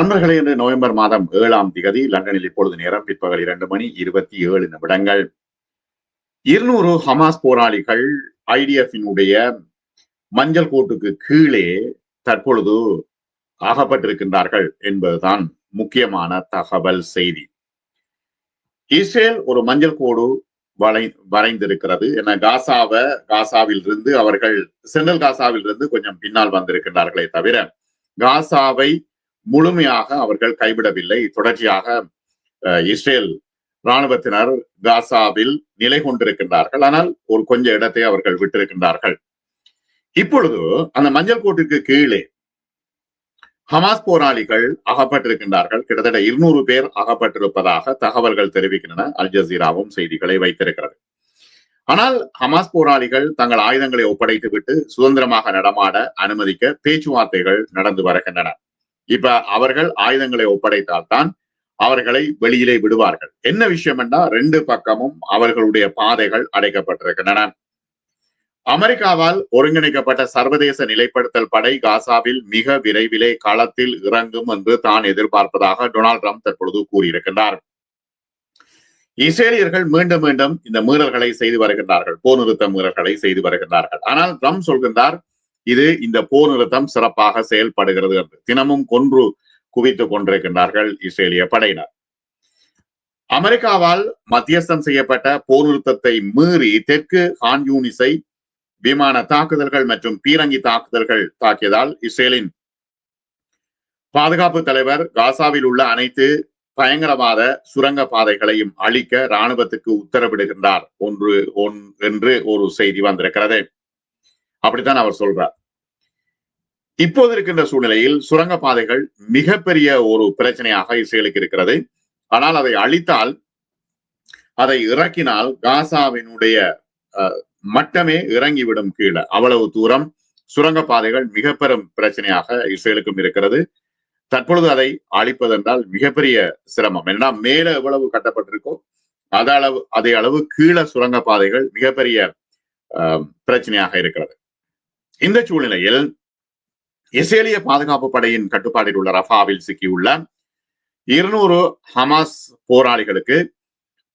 நண்பர்களே இன்று நவம்பர் மாதம் ஏழாம் திகதி லண்டனில் இப்பொழுது நேரம் பிற்பகல் இரண்டு மணி இருபத்தி ஏழு நிமிடங்கள். இருநூறு ஹமாஸ் போராளிகள் ஐடிஎஃபினுடைய மஞ்சள் கோட்டுக்கு கீழே தற்பொழுது ஆகப்பட்டிருக்கின்றார்கள் என்பதுதான் முக்கியமான தகவல் செய்தி. இஸ்ரேல் ஒரு மஞ்சள் கோடு வளை வரைந்திருக்கிறது. என காசாவை காசாவில் இருந்து அவர்கள் சென்ட்ரல் காசாவில் இருந்து கொஞ்சம் பின்னால் வந்திருக்கின்றார்களே தவிர காசாவை முழுமையாக அவர்கள் கைவிடவில்லை. தொடர்ச்சியாக இஸ்ரேல் இராணுவத்தினர் காசாவில் நிலை கொண்டிருக்கின்றார்கள். ஆனால் ஒரு கொஞ்ச இடத்தை அவர்கள் விட்டிருக்கின்றார்கள். இப்பொழுது அந்த மஞ்சள் கோட்டிற்கு கீழே ஹமாஸ் போராளிகள் அகப்பட்டிருக்கின்றார்கள். கிட்டத்தட்ட இருநூறு பேர் அகப்பட்டிருப்பதாக தகவல்கள் தெரிவிக்கின்றன. அல் ஜசீராவும் செய்திகளை வைத்திருக்கிறது. ஆனால் ஹமாஸ் போராளிகள் தங்கள் ஆயுதங்களை ஒப்படைத்து விட்டு சுதந்திரமாக நடமாட அனுமதிக்க பேச்சுவார்த்தைகள் நடந்து வருகின்றன. இப்ப அவர்கள் ஆயுதங்களை ஒப்படைத்தால்தான் அவர்களை வெளியிலே விடுவார்கள். என்ன விஷயம் என்றால் ரெண்டு பக்கமும் அவர்களுடைய பாதைகள் அடைக்கப்பட்டிருக்கின்றன. அமெரிக்காவால் ஒருங்கிணைக்கப்பட்ட சர்வதேச நிலைப்படுத்தல் படை காசாவில் மிக விரைவிலே களத்தில் இறங்கும் என்று தான் எதிர்பார்ப்பதாக டொனால்ட் ட்ரம்ப் தற்பொழுது கூறியிருக்கின்றார். இஸ்ரேலியர்கள் மீண்டும் மீண்டும் இந்த மீறல்களை செய்து வருகின்றார்கள். போர் நிறுத்த மீறல்களை செய்து வருகின்றார்கள். ஆனால் ட்ரம்ப் சொல்கின்றார் இது இந்த போர் நிறுத்தம் சிறப்பாக செயல்படுகிறது என்று தினமும் கொன்று குவித்துக் கொண்டிருக்கின்றார்கள் இஸ்ரேலிய படையினர். அமெரிக்காவால் மத்தியஸ்தம் செய்யப்பட்ட போர் நிறுத்தத்தை மீறி தெற்கு ஹான் யூனிஸை விமான தாக்குதல்கள் மற்றும் பீரங்கி தாக்குதல்கள் தாக்கியதால் இஸ்ரேலின் பாதுகாப்பு தலைவர் காசாவில் உள்ள அனைத்து பயங்கரவாத சுரங்க பாதைகளையும் அழிக்க இராணுவத்துக்கு உத்தரவிடுகின்றார் ஒன்று ஒன் என்று ஒரு செய்தி வந்திருக்கிறது. அப்படித்தான் அவர் சொல்றார். இப்போது இருக்கின்ற சூழ்நிலையில் சுரங்க பாதைகள் மிகப்பெரிய ஒரு பிரச்சனையாக இஸ்ரேலுக்கு இருக்கிறது. ஆனால் அதை அழித்தால் அதை இறக்கினால் காசாவினுடைய மட்டமே இறங்கிவிடும் கீழே. அவ்வளவு தூரம் சுரங்க பாதைகள் மிக பெரும் பிரச்சனையாக இஸ்ரேலுக்கும் இருக்கிறது. தற்பொழுது அதை அழிப்பதென்றால் மிகப்பெரிய சிரமம். ஏன்னா மேல எவ்வளவு கட்டப்பட்டிருக்கோ அத அளவு அதே அளவு கீழே சுரங்க பாதைகள் மிகப்பெரிய பிரச்சனையாக இருக்கிறது. இந்த சூழ்நிலையில் இஸ்ரேலிய பாதுகாப்பு படையின் கட்டுப்பாட்டில் உள்ள ரஃபாவில் சிக்கியுள்ள இருநூறு ஹமாஸ் போராளிகளுக்கு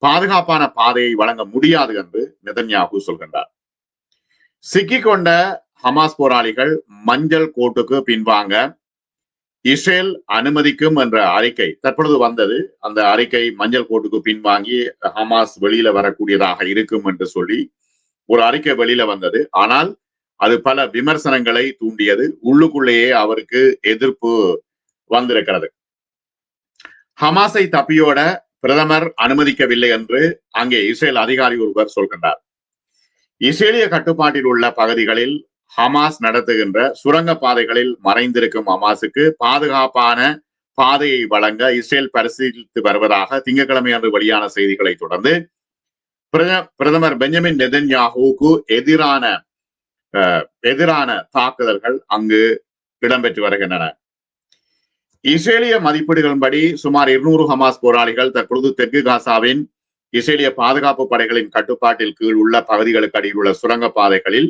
பாதுகாப்பான பாதையை வழங்க முடியாது என்று நிதன்யாகு சொல்கின்றார். சிக்கிக்கொண்ட ஹமாஸ் போராளிகள் மஞ்சள் கோட்டுக்கு பின்வாங்க இஸ்ரேல் அனுமதிக்கும் என்ற அறிக்கை தற்பொழுது வந்தது. அந்த அறிக்கை மஞ்சள் கோட்டுக்கு பின்வாங்கி ஹமாஸ் வெளியில வரக்கூடியதாக இருக்கும் என்று சொல்லி ஒரு அறிக்கை வெளியில வந்தது. ஆனால் அது பல விமர்சனங்களை தூண்டியது. உள்ளுக்குள்ளேயே அவருக்கு எதிர்ப்பு வந்திருக்கிறது. ஹமாஸை தப்பியோட பிரதமர் அனுமதிக்கவில்லை என்று அங்கே இஸ்ரேல் அதிகாரி ஒருவர் சொல்கின்றார். இஸ்ரேலிய கட்டுப்பாட்டில் உள்ள பகுதிகளில் ஹமாஸ் நடத்துகின்ற சுரங்க பாதைகளில் மறைந்திருக்கும் ஹமாஸுக்கு பாதுகாப்பான பாதையை வழங்க இஸ்ரேல் பரிசீலித்து வருவதாக திங்கட்கிழமை அன்று வெளியான செய்திகளை தொடர்ந்து பிரதமர் பெஞ்சமின் நெதன்யாஹூக்கு எதிரான எதிரான தாக்குதல்கள் அங்கு இடம்பெற்று வருகின்றன. இஸ்ரேலிய மதிப்பீடுகளின்படி சுமார் இருநூறு ஹமாஸ் போராளிகள் தற்பொழுது தெற்கு காசாவின் இஸ்ரேலிய பாதுகாப்பு படைகளின் கட்டுப்பாட்டில் கீழ் உள்ள பகுதிகளுக்கு அடியில் உள்ள சுரங்க பாதைகளில்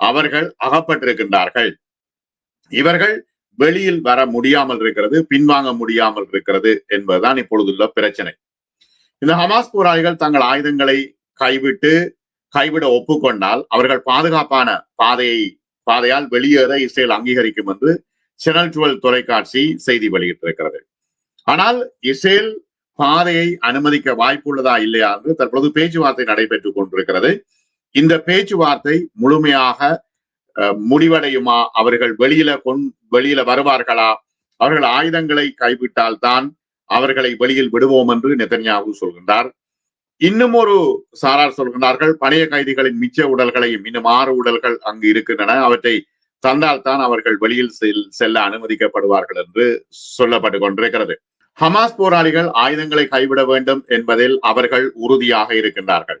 அவர்கள் அகப்பட்டிருக்கின்றார்கள். இவர்கள் வெளியில் வர முடியாமல் இருக்கிறது பின்வாங்க முடியாமல் இருக்கிறது என்பதுதான் இப்பொழுதுள்ள பிரச்சனை. இந்த ஹமாஸ் போராளிகள் தங்கள் ஆயுதங்களை கைவிட்டு கைவிட ஒப்புக்கொண்டால் அவர்கள் பாதுகாப்பான பாதையை பாதையால் வெளியேற இஸ்ரேல் அங்கீகரிக்கும் என்று சேனல் டுவெல் தொலைக்காட்சி செய்தி வெளியிட்டிருக்கிறது. ஆனால் இஸ்ரேல் பாதையை அனுமதிக்க வாய்ப்புள்ளதா இல்லையா என்று தற்போது பேச்சுவார்த்தை நடைபெற்றுக் கொண்டிருக்கிறது. இந்த பேச்சுவார்த்தை முழுமையாக முடிவடையுமா? அவர்கள் வெளியில கொண் வெளியில வருவார்களா? அவர்கள் ஆயுதங்களை கைவிட்டால் தான் அவர்களை வெளியில் விடுவோம் என்று நெத்தன்யாகு சொல்கின்றார். இன்னும் ஒரு சாரார் சொல்கிறார்கள் பழைய கைதிகளின் மிச்ச உடல்களையும் இன்னும் ஆறு உடல்கள் அங்கு இருக்கின்றன அவற்றை தந்தால் தான் அவர்கள் வெளியில் செல்ல அனுமதிக்கப்படுவார்கள் என்று சொல்லப்பட்டு கொண்டிருக்கிறது. ஹமாஸ் போராளிகள் ஆயுதங்களை கைவிட வேண்டும் என்பதில் அவர்கள் உறுதியாக இருக்கின்றார்கள்.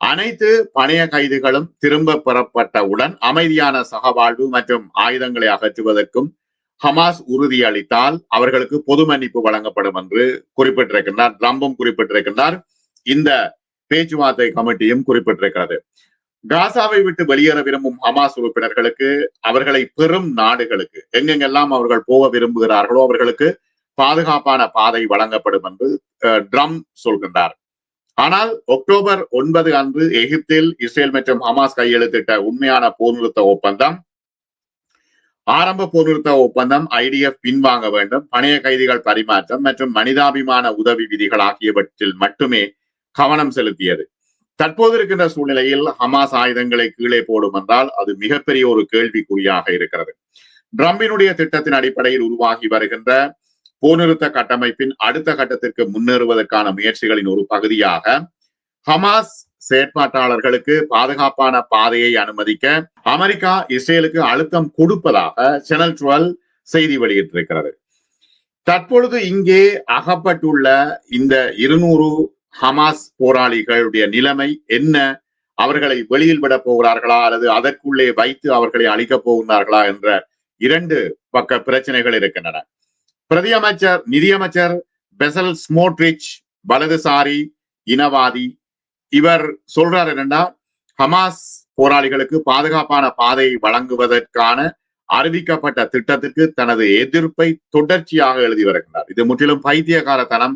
அனைத்து பணைய கைதிகளும் திரும்ப பெறப்பட்டவுடன் அமைதியான சகவாழ்வு மற்றும் ஆயுதங்களை அகற்றுவதற்கும் ஹமாஸ் உறுதியளித்தால் அவர்களுக்கு பொது மன்னிப்பு வழங்கப்படும் என்று குறிப்பிட்டிருக்கின்றார் ட்ரம்பும் குறிப்பிட்டிருக்கின்றார். இந்த பேச்சுவார்த்தை கமிட்டியும் குறிப்பிட்டிருக்கிறது. காசாவை விட்டு வெளியேற விரும்பும் ஹமாஸ் உறுப்பினர்களுக்கு அவர்களை பெரும் நாடுகளுக்கு எங்கெங்கெல்லாம் அவர்கள் போக விரும்புகிறார்களோ அவர்களுக்கு பாதுகாப்பான பாதை வழங்கப்படும் என்று ட்ரம் சொல்கின்றார். ஆனால் அக்டோபர் ஒன்பது அன்று எகிப்தில் இஸ்ரேல் மற்றும் ஹமாஸ் கையெழுத்திட்ட உண்மையான போர் நிறுத்த ஒப்பந்தம் ஆரம்ப போர் நிறுத்த ஒப்பந்தம் ஐடிஎஃப் பின்வாங்க வேண்டும் பணைய கைதிகள் பரிமாற்றம் மற்றும் மனிதாபிமான உதவி விதிகள் ஆகியவற்றில் மட்டுமே கவனம் செலுத்தியது. தற்போது இருக்கின்ற சூழ்நிலையில் ஹமாஸ் ஆயுதங்களை கீழே போடும் என்றால் அது மிகப்பெரிய ஒரு கேள்விக்குறியாக இருக்கிறது. ட்ரம்பினுடைய திட்டத்தின் அடிப்படையில் உருவாகி வருகின்ற போர்நிறுத்த கட்டமைப்பின் அடுத்த கட்டத்திற்கு முன்னேறுவதற்கான முயற்சிகளின் ஒரு பகுதியாக ஹமாஸ் செயற்பாட்டாளர்களுக்கு பாதுகாப்பான பாதையை அனுமதிக்க அமெரிக்கா இஸ்ரேலுக்கு அழுத்தம் கொடுப்பதாக சேனல் டுவெல் செய்தி வெளியிட்டிருக்கிறது. தற்பொழுது இங்கே அகப்பட்டுள்ள இந்த இருநூறு ஹமாஸ் போராளிகளுடைய நிலைமை என்ன? அவர்களை வெளியில் விட போகிறார்களா? அல்லது அதற்குள்ளே வைத்து அவர்களை அழிக்கப் போகிறார்களா? என்ற இரண்டு பக்க பிரச்சனைகள் இருக்கின்றன. பிரதியமைச்சர் நிதியமைச்சர் பெசல் ஸ்மோட்ரிச் வலதுசாரி இனவாதி இவர் சொல்றாரு என்னன்னா ஹமாஸ் போராளிகளுக்கு பாதுகாப்பான பாதை வழங்குவதற்கான அறிவிக்கப்பட்ட திட்டத்திற்கு தனது எதிர்ப்பை தொடர்ச்சியாக எழுதி வருகின்றார். இது முற்றிலும் பைத்தியகாரத்தனம்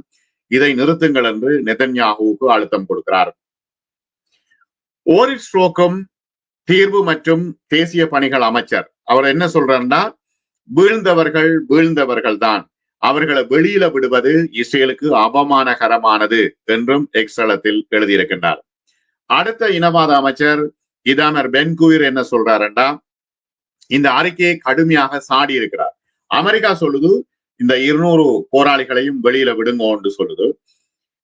இதை நிறுத்துங்கள் என்று நெதன்யாகுவுக்கு அழுத்தம் கொடுக்கிறார். ஓரிட் ஸ்ட்ரோக்கும் தீர்வு மற்றும் தேசிய பணிகள் அமைச்சர். அவர் என்ன சொல்றாருன்னா வீழ்ந்தவர்கள் வீழ்ந்தவர்கள் தான். அவர்களை வெளியில விடுவது இஸ்ரேலுக்கு அவமானகரமானது என்றும் எக்ஸலத்தில் எழுதியிருக்கின்றார். அடுத்த இனவாத அமைச்சர் இதாமர் பென்குயிர் என்ன சொல்றாருண்டா இந்த அறிக்கையை கடுமையாக சாடி இருக்கிறார் அமெரிக்கா சொல்லுது இந்த இருநூறு போராளிகளையும் வெளியில விடுங்கோன்னு சொல்லுது.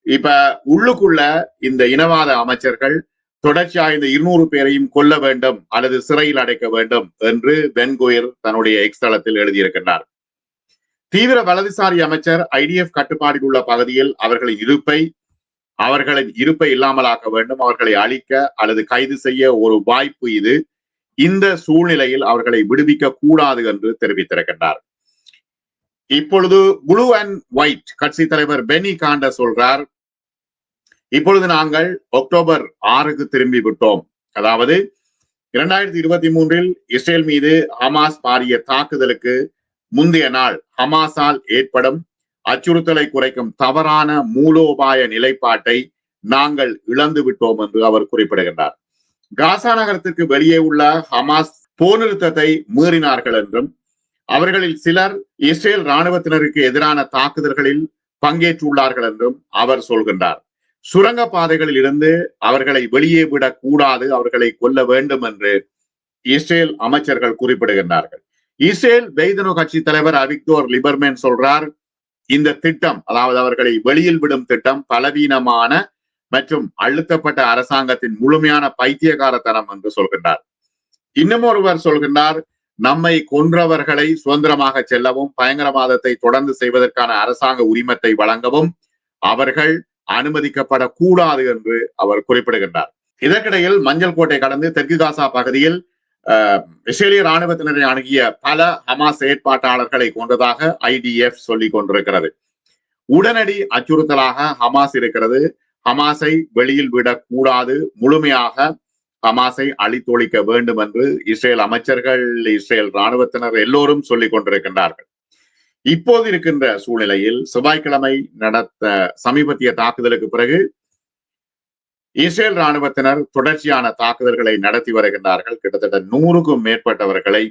இப்ப உள்ளுக்குள்ள இந்த இனவாத அமைச்சர்கள் தொடர்ச்சியா இந்த இருநூறு பேரையும் கொல்ல வேண்டும் அல்லது சிறையில் அடைக்க வேண்டும் என்று பென்குயிர் தன்னுடைய எக்ஸ்தளத்தில் எழுதியிருக்கின்றார். தீவிர வலதுசாரி அமைச்சர் ஐடிஎஃப் கட்டுப்பாடில் உள்ள பகுதியில் அவர்களின் இருப்பை அவர்களின் இருப்பை இல்லாமலாக்க வேண்டும் அவர்களை அழிக்க அல்லது கைது செய்ய ஒரு வாய்ப்பு இது. இந்த சூழ்நிலையில் அவர்களை விடுவிக்க கூடாது என்று தெரிவித்திருக்கின்றார். இப்பொழுது ப்ளூ அண்ட் ஒயிட் கட்சி தலைவர் பெனி காண்ட சொல்றார். இப்பொழுது நாங்கள் அக்டோபர் ஆறுக்கு திரும்பி விட்டோம். அதாவது இரண்டாயிரத்தி இருபத்தி மூன்றில் இஸ்ரேல் மீது ஹமாஸ் பாரிய தாக்குதலுக்கு முந்தைய நாள் ஹமாஸால் ஏற்படும் அச்சுறுத்தலை குறைக்கும் தவறான மூலோபாய நிலைப்பாட்டை நாங்கள் இழந்து விட்டோம் என்று அவர் குறிப்பிடுகின்றார். காசா நகரத்திற்கு வெளியே உள்ள ஹமாஸ் போர் நிறுத்தத்தை மீறினார்கள் என்றும் அவர்களில் சிலர் இஸ்ரேல் இராணுவத்தினருக்கு எதிரான தாக்குதல்களில் பங்கேற்றுள்ளார்கள் என்றும் அவர் சொல்கின்றார். சுரங்க பாதைகளில் இருந்து அவர்களை வெளியே விடக் கூடாது அவர்களை கொல்ல வேண்டும் என்று இஸ்ரேல் அமைச்சர்கள் குறிப்பிடுகின்றார்கள். இஸ்ரேல் பெய்தனோ கட்சி தலைவர் அவிக்தோர் லிபர்மேன் சொல்றார் இந்த திட்டம் அதாவது அவர்களை வெளியில் விடும் திட்டம் பலவீனமான மற்றும் அழுத்தப்பட்ட அரசாங்கத்தின் முழுமையான பைத்தியகாரத்தனம் என்று சொல்கின்றார். இன்னும் ஒருவர் சொல்கின்றார் நம்மை கொன்றவர்களை சுதந்திரமாக செல்லவும் பயங்கரவாதத்தை தொடர்ந்து செய்வதற்கான அரசாங்க உரிமத்தை வழங்கவும் அவர்கள் அனுமதிக்கப்படக்கூடாது என்று அவர் குறிப்பிடுகின்றார். இதற்கிடையில் மஞ்சள் கோட்டை கடந்து தெற்கு காசா பகுதியில் இஸ்ரேலிய ராணுவத்தினரை அணுகிய பல ஹமாஸ் செயற்பாட்டாளர்களை கொண்டதாக ஐடிஎஃப் சொல்லிக் கொண்டிருக்கிறது. உடனடி அச்சுறுத்தலாக ஹமாஸ் இருக்கிறது. ஹமாஸை வெளியில் விடக்கூடாது. முழுமையாக ஹமாஸை அழித்தொழிக்க வேண்டும் என்று இஸ்ரேல் அமைச்சர்கள் இஸ்ரேல் ராணுவத்தினர் எல்லோரும் சொல்லிக் கொண்டிருக்கின்றார்கள். இப்போது இருக்கின்ற சூழ்நிலையில் செவ்வாய்க்கிழமை நடத்த சமீபத்திய தாக்குதலுக்கு பிறகு இஸ்ரேல் ராணுவத்தினர் தொடர்ச்சியான தாக்குதல்களை நடத்தி வருகின்றார்கள். கிட்டத்தட்ட நூறுக்கும் மேற்பட்டவர்களை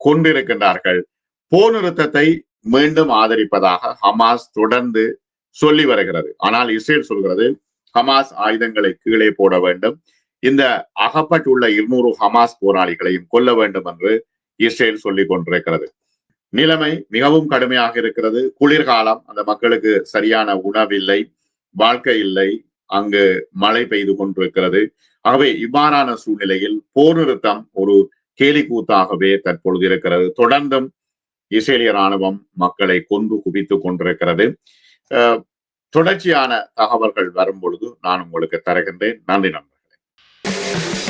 கொண்டிருக்கின்றார்கள் போர் நிறுத்தத்தை மீண்டும் ஆதரிப்பதாக ஹமாஸ் தொடர்ந்து சொல்லி வருகிறது. ஆனால் இஸ்ரேல் சொல்கிறது ஹமாஸ் ஆயுதங்களை கீழே போட வேண்டும். இந்த அகப்பட்டுள்ள இருநூறு ஹமாஸ் போராளிகளையும் கொல்ல வேண்டும் என்று இஸ்ரேல் சொல்லிக் கொண்டிருக்கிறது. நிலைமை மிகவும் கடுமையாக இருக்கிறது. குளிர்காலம் அந்த மக்களுக்கு சரியான உணவில்லை வாழ்க்கை இல்லை அங்கு மழை பெய்து கொண்டிருக்கிறது. ஆகவே இவ்வாறான சூழ்நிலையில் போர் நிறுத்தம் ஒரு கேலி கூத்தாகவே தற்பொழுது இருக்கிறது. தொடர்ந்தும் இஸ்ரேலிய ராணுவம் மக்களை கொன்று குவித்துக் கொண்டிருக்கிறது. தொடர்ச்சியான தகவல்கள் வரும் பொழுது நான் உங்களுக்கு தருகின்றேன். நன்றி நண்பர் Thank you.